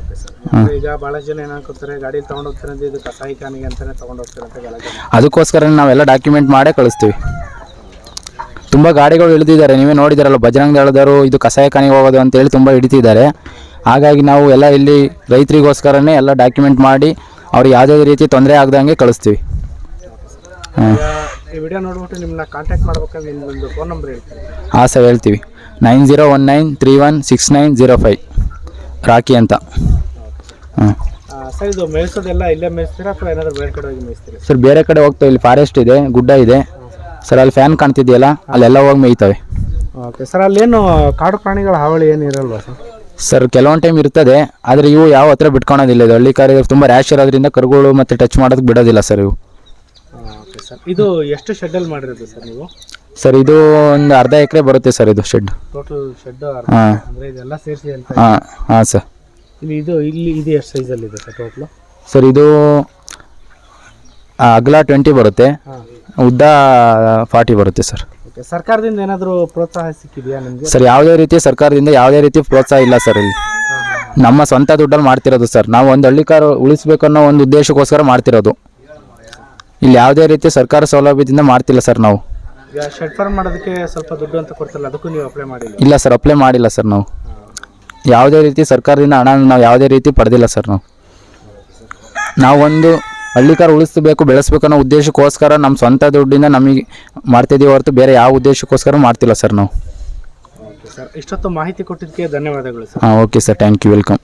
Okay sir. ಈಗ ಭಾಳಷ್ಟು ಜನ ಏನ್ ಅನ್ಕೋತಾರೆ ಗಾಡಿ ತಗೊಂಡು ಹೋಗ್ತಾರೆ ಅಂದ್ರೆ ಇದು ಕಸಾಯಿ ಖಾನಿಗೆ ಅಂತಾನೆ ತಗೊಂಡು ಹೋಗ್ತಾರೆ ಅಂತ ಗಲಾಟೆ ಮಾಡ್ತಾರೆ. ಅದಕ್ಕೋಸ್ಕರ ನಾವೆಲ್ಲ ಡಾಕ್ಯುಮೆಂಟ್ ಮಾಡೇ ಕಳಿಸ್ತೀವಿ. ತುಂಬ ಗಾಡಿಗಳು ಇಳಿದಿದ್ದಾರೆ. ನೀವೇ ನೋಡಿದಾರಲ್ಲ ಬಜರಂಗ ದಳದವರು ಇದು ಕಸಾಯ ಖಾನಿಗೆ ಹೋಗೋದು ಅಂತೇಳಿ ತುಂಬ ಹಿಡಿತಿದ್ದಾರೆ. ಹಾಗಾಗಿ ನಾವು ಎಲ್ಲ ಇಲ್ಲಿ ರೈತರಿಗೋಸ್ಕರನೇ ಎಲ್ಲ ಡಾಕ್ಯುಮೆಂಟ್ ಮಾಡಿ ಅವ್ರಿಗೆ ಯಾವುದೇ ರೀತಿ ತೊಂದರೆ ಆಗದಂಗೆ ಕಳಿಸ್ತೀವಿ. ಹಾಂ. ಈ ವಿಡಿಯೋ ನೋಡ್ಬಿಟ್ಟು ನಿಮ್ಮನ್ನ ಕಾಂಟ್ಯಾಕ್ಟ್ ಮಾಡ್ಬೇಕಂದ್ರೆ ನಿಮ್ದೊಂದು ಫೋನ್ ನಂಬರ್ ಹೇಳ್ತೀನಿ. ಹಾಂ ಸರ್ ಹೇಳ್ತೀವಿ. Nine zero one nine three one six nine zero five. Rocky ಅಂತ. ಹಾಂ. ಸರ್ ಇದು ಮೇಯಿಸೋದೆಲ್ಲ ಇಲ್ಲೇ ಮೇಯಿಸ್ತೀರಾ ಅಥವಾ ಏನಾದ್ರು ಬೇರೆ ಕಡೆ ಹೋಗಿ ಮೇಯಿಸ್ತೀರಾ? ಸರ್ ಬೇರೆ ಕಡೆ ಹೋಗ್ತೇವೆ ಇಲ್ಲಿ. ಫಾರೆಸ್ಟ್ ಇದೆ ಗುಡ್ಡ ಇದೆ. ಸರ್ ಅಲ್ಲಿ ಫ್ಯಾನ್ ಕಾಣ್ತಿದೆಯಲ್ಲ ಅಲ್ಲೆಲ್ಲ ಹೋಗಿ ಮೇಯ್ತವೆ. ಓಕೆ ಸರ್ ಅಲ್ಲೇನು ಕಾಡು ಪ್ರಾಣಿಗಳ ಹಾವಳಿ ಏನು ಇರಲ್ವಾ ಸರ್? ಸರ್ ಕೆಲವೊಂದು ಟೈಮ್ ಇರ್ತದೆ ಆದರೆ ಇವು ಯಾವ ಹತ್ರ ಬಿಟ್ಕೊಳೋದಿಲ್ಲ. ಇದು ಹಳ್ಳಿ ಕಾರ್ಯ ತುಂಬ ರ್ಯಾಶ್ ಇರೋದ್ರಿಂದ ಕರುಗಳು ಮತ್ತು ಟಚ್ ಮಾಡೋದಕ್ಕೆ ಬಿಡೋದಿಲ್ಲ ಸರ್ ಇವು. ಓಕೆ ಸರ್ ಇದು ಎಷ್ಟು ಶೆಡ್ಡಲ್ಲಿ ಮಾಡಿರೋದು ಸರ್ ನೀವು? ಸರ್ ಇದು ಒಂದು ಅರ್ಧ ಎಕರೆ ಬರುತ್ತೆ ಸರ್ ಇದು ಶೆಡ್ ಟೋಟಲ್ ಶೆಡ್ ಹಾಂ. ಅಂದರೆ ಇದೆಲ್ಲ ಸೇರಿಸಿ ಅಂತ ಹಾಂ ಹಾಂ ಸರ್ ಇಲ್ಲಿ ಇದು ಇಲ್ಲಿ ಇದು ಎಷ್ಟು ಸೈಜಲ್ಲಿ ಇದೆ ಸರ್ ಟೋಟ್ಲು ಸರ್ ಇದು ಅಗಲ ಟ್ವೆಂಟಿ ಬರುತ್ತೆ. ಉದ್ದ ಫಾರ್ಟಿ ಬರುತ್ತೆ ಸರ್ ಓಕೆ ಸರ್ಕಾರದಿಂದ ಏನಾದರೂ ಪ್ರೋತ್ಸಾಹ ಸಿಕ್ಕಿದೆಯಾ ನಿಮಗೆ? ಸರ್ ಯಾವುದೇ ರೀತಿ ಸರ್ಕಾರದಿಂದ ಯಾವುದೇ ರೀತಿ ಪ್ರೋತ್ಸಾಹ ಇಲ್ಲ ಸರ್ ಇಲ್ಲಿ. ನಮ್ಮ ಸ್ವಂತ ದುಡ್ಡಲ್ಲಿ ಮಾಡ್ತಿರೋದು ಸರ್. ನಾವು ಒಂದು ಹಳ್ಳಿ ಉಳಿಸ್ಬೇಕನ್ನೋ ಉಳಿಸ್ಬೇಕು ಅನ್ನೋ ಒಂದು ಉದ್ದೇಶಕ್ಕೋಸ್ಕರ ಮಾಡ್ತಿರೋದು. ಇಲ್ಲಿ ಯಾವುದೇ ರೀತಿ ಸರ್ಕಾರ ಸೌಲಭ್ಯದಿಂದ ಮಾಡ್ತಿಲ್ಲ ಸರ್ ನಾವು. ಈಗ ಶೆಡ್ ಫಾರ್ಮ್ ಮಾಡೋದಕ್ಕೆ ಸ್ವಲ್ಪ ದುಡ್ಡು ಅಂತ ಕೊಡ್ತಾರಲ್ಲ ಅದಕ್ಕೂ ನೀವು ಅಪ್ಲೈ ಮಾಡಿಲ್ಲ? ಇಲ್ಲ ಸರ್ ಅಪ್ಲೈ ಮಾಡಿಲ್ಲ ಸರ್ ನಾವು. ಯಾವುದೇ ರೀತಿ ಸರ್ಕಾರದಿಂದ ಹಣ ನಾವು ಯಾವುದೇ ರೀತಿ ಪಡೆದಿಲ್ಲ ಸರ್ ನಾವು. ನಾವೊಂದು ಹಳ್ಳಿಕಾರ ಉಳಿಸಬೇಕು ಬೆಳೆಸಬೇಕು ಅನ್ನೋ ಉದ್ದೇಶಕ್ಕೋಸ್ಕರ ನಮ್ಮ ಸ್ವಂತ ದುಡ್ಡಿಂದ ನಮಗೆ ಮಾಡ್ತಿದ್ದೀವಿ ಹೊರತು ಬೇರೆ ಯಾವ ಉದ್ದೇಶಕ್ಕೋಸ್ಕರ ಮಾಡ್ತಿಲ್ಲ ಸರ್ ನಾವು. ಸರ್ ಇಷ್ಟೊತ್ತು ಮಾಹಿತಿ ಕೊಟ್ಟಿದ್ದಕ್ಕೆ ಧನ್ಯವಾದಗಳು ಸರ್ ಹಾಂ okay sir thank you welcome